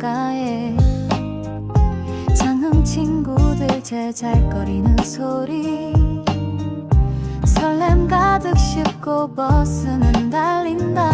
창가에 장흥 친구들 제잘거리는 소리. 설렘 가득 싣고 버스는 달린다.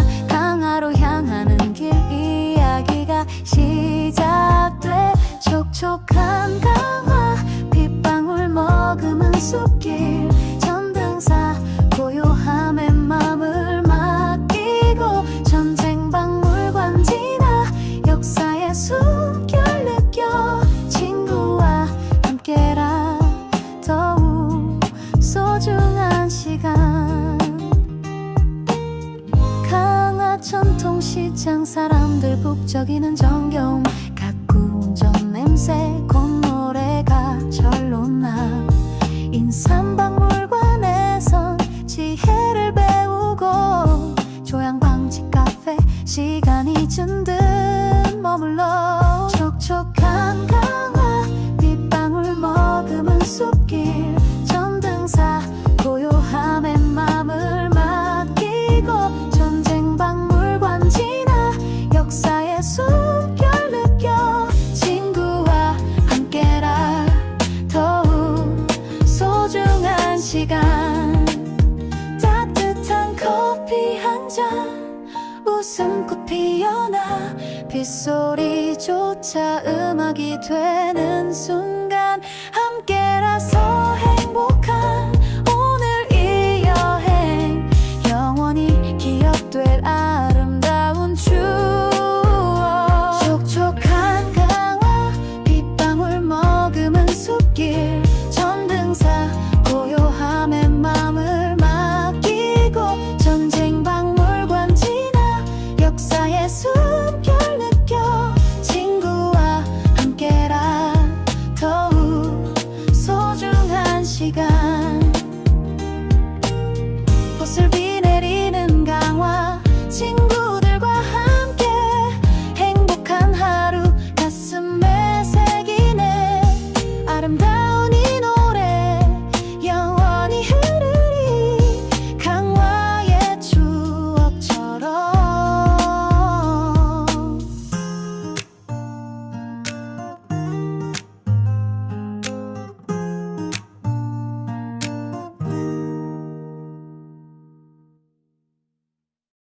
역사의 숨결 느껴 친구와 함께라. 더욱 소중한 시간. 강화 전통시장 사람들 북적이는 정겨움. 가꾸 운전 냄새 콧노래가 절로 나. 인삼박물관에선 지혜를 배우고 조양방지 카페 시간 잊은 듯 머물러. 촉촉한 강화 빗방울 머금은 숲길. 전등사 고요함에 맘을 맡기고 전쟁 박물관 지나 역사의 숨 웃음꽃 피어나 빗소리조차 음악이 되는 순간 answer be